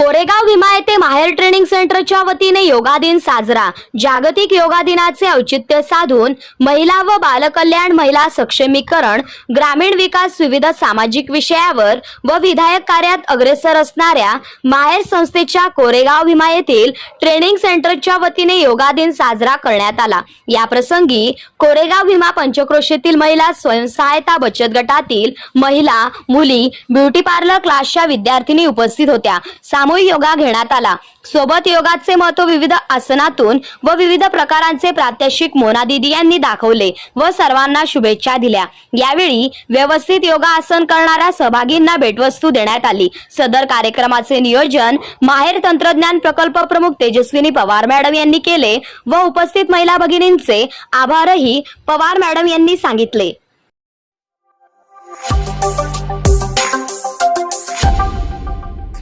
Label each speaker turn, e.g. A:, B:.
A: कोरेगाव भीमा येथे माहेर ट्रेनिंग सेंटरच्या वतीने योगा दिन साजरा. जागतिक योगा दिनाचे औचित्य साधून महिला व बालकल्याण महिला सक्षमीकरण ग्रामीण विकास विविध सामाजिक विषयावर व विधायक कार्यात अग्रेसर असणाऱ्या माहेर संस्थेच्या कोरेगाव भीमा येथील ट्रेनिंग सेंटरच्या वतीने योगा दिन साजरा करण्यात आला. या प्रसंगी कोरेगाव भीमा पंचक्रोशीतील महिला स्वयंसहायता बचत गटातील महिला मुली ब्युटी पार्लर क्लासच्या विद्यार्थिनी उपस्थित होत्या. सामूहिक योगा घेण्यात आला. सोबत योगाचे महत्त्व विविध आसनातून व विविध प्रकारांचे प्रात्यक्षिक मोना दिदी यांनी दाखवले व सर्वांना शुभेच्छा दिल्या. यावेळी व्यवस्थित योगा आसन करणाऱ्या सहभागींना भेटवस्तू देण्यात आली. सदर कार्यक्रमाचे नियोजन माहेर तंत्रज्ञान प्रकल्प प्रमुख तेजस्विनी पवार मॅडम यांनी केले व उपस्थित महिला भगिनींचे आभारही पवार मॅडम यांनी सांगितले.